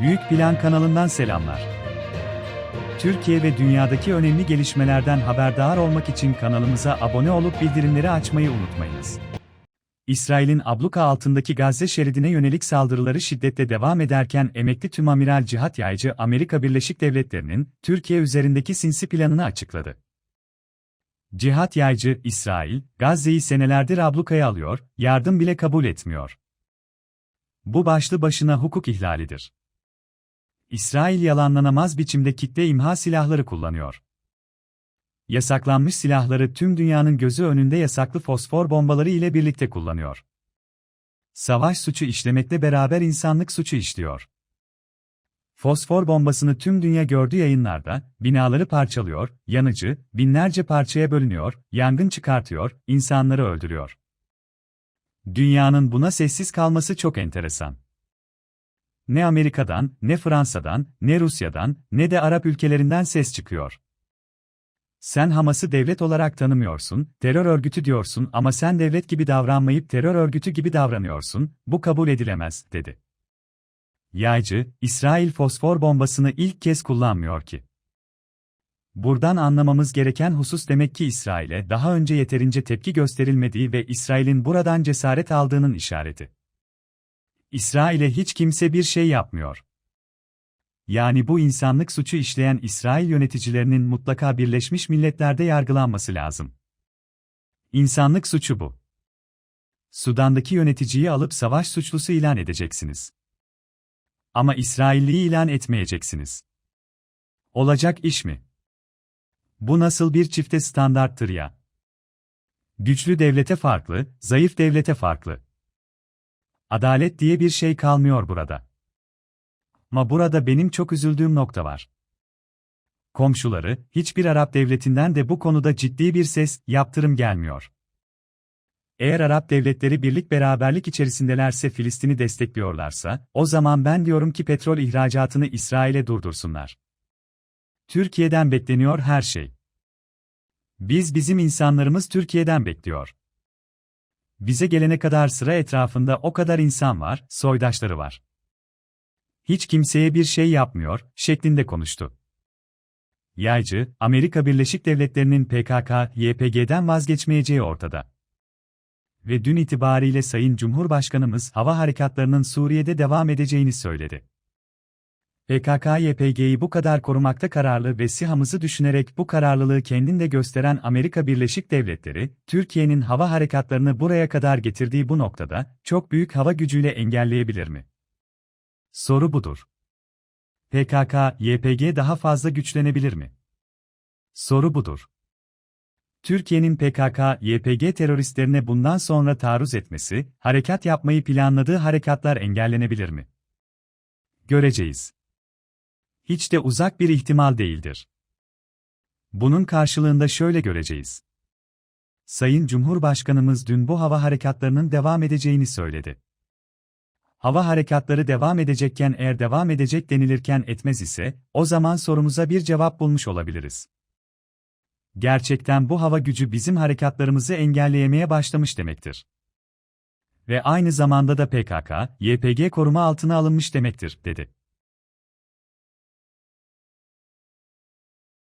Büyük Plan kanalından selamlar. Türkiye ve dünyadaki önemli gelişmelerden haberdar olmak için kanalımıza abone olup bildirimleri açmayı unutmayınız. İsrail'in abluka altındaki Gazze şeridine yönelik saldırıları şiddetle devam ederken emekli tümamiral Cihat Yaycı Amerika Birleşik Devletleri'nin Türkiye üzerindeki sinsi planını açıkladı. Cihat Yaycı, İsrail, Gazze'yi senelerdir ablukaya alıyor, yardım bile kabul etmiyor. Bu başlı başına hukuk ihlalidir. İsrail yalanlanamaz biçimde kitle imha silahları kullanıyor. Yasaklanmış silahları tüm dünyanın gözü önünde yasaklı fosfor bombaları ile birlikte kullanıyor. Savaş suçu işlemekle beraber insanlık suçu işliyor. Fosfor bombasını tüm dünya gördü yayınlarda, binaları parçalıyor, yanıcı, binlerce parçaya bölünüyor, yangın çıkartıyor, insanları öldürüyor. Dünyanın buna sessiz kalması çok enteresan. Ne Amerika'dan, ne Fransa'dan, ne Rusya'dan, ne de Arap ülkelerinden ses çıkıyor. Sen Hamas'ı devlet olarak tanımıyorsun, terör örgütü diyorsun ama sen devlet gibi davranmayıp terör örgütü gibi davranıyorsun, bu kabul edilemez, dedi. Yaycı, İsrail fosfor bombasını ilk kez kullanmıyor ki. Buradan anlamamız gereken husus demek ki İsrail'e daha önce yeterince tepki gösterilmediği ve İsrail'in buradan cesaret aldığının işareti. İsrail'e hiç kimse bir şey yapmıyor. Yani bu insanlık suçu işleyen İsrail yöneticilerinin mutlaka Birleşmiş Milletler'de yargılanması lazım. İnsanlık suçu bu. Sudan'daki yöneticiyi alıp savaş suçlusu ilan edeceksiniz. Ama İsrailliyi ilan etmeyeceksiniz. Olacak iş mi? Bu nasıl bir çifte standarttır ya? Güçlü devlete farklı, zayıf devlete farklı. Adalet diye bir şey kalmıyor burada. Ama burada benim çok üzüldüğüm nokta var. Komşuları, hiçbir Arap devletinden de bu konuda ciddi bir ses, yaptırım gelmiyor. Eğer Arap devletleri birlik beraberlik içerisindelerse Filistin'i destekliyorlarsa, o zaman ben diyorum ki petrol ihracatını İsrail'e durdursunlar. Türkiye'den bekleniyor her şey. Biz bizim insanlarımız Türkiye'den bekliyor. Bize gelene kadar sıra etrafında o kadar insan var, soydaşları var. Hiç kimseye bir şey yapmıyor, şeklinde konuştu. Yaycı, Amerika Birleşik Devletleri'nin PKK, YPG'den vazgeçmeyeceği ortada. Ve dün itibariyle Sayın Cumhurbaşkanımız hava harekatlarının Suriye'de devam edeceğini söyledi. PKK-YPG'yi bu kadar korumakta kararlı ve SİHA'mızı düşünerek bu kararlılığı kendinde gösteren Amerika Birleşik Devletleri, Türkiye'nin hava harekatlarını buraya kadar getirdiği bu noktada, çok büyük hava gücüyle engelleyebilir mi? Soru budur. PKK-YPG daha fazla güçlenebilir mi? Soru budur. Türkiye'nin PKK-YPG teröristlerine bundan sonra taarruz etmesi, harekat yapmayı planladığı harekatlar engellenebilir mi? Göreceğiz hiç de uzak bir ihtimal değildir. Bunun karşılığında şöyle göreceğiz. Sayın Cumhurbaşkanımız dün bu hava harekatlarının devam edeceğini söyledi. Hava harekatları devam edecekken eğer devam edecek denilirken etmez ise, o zaman sorumuza bir cevap bulmuş olabiliriz. Gerçekten bu hava gücü bizim harekatlarımızı engelleyemeye başlamış demektir. Ve aynı zamanda da PKK, YPG koruma altına alınmış demektir, dedi.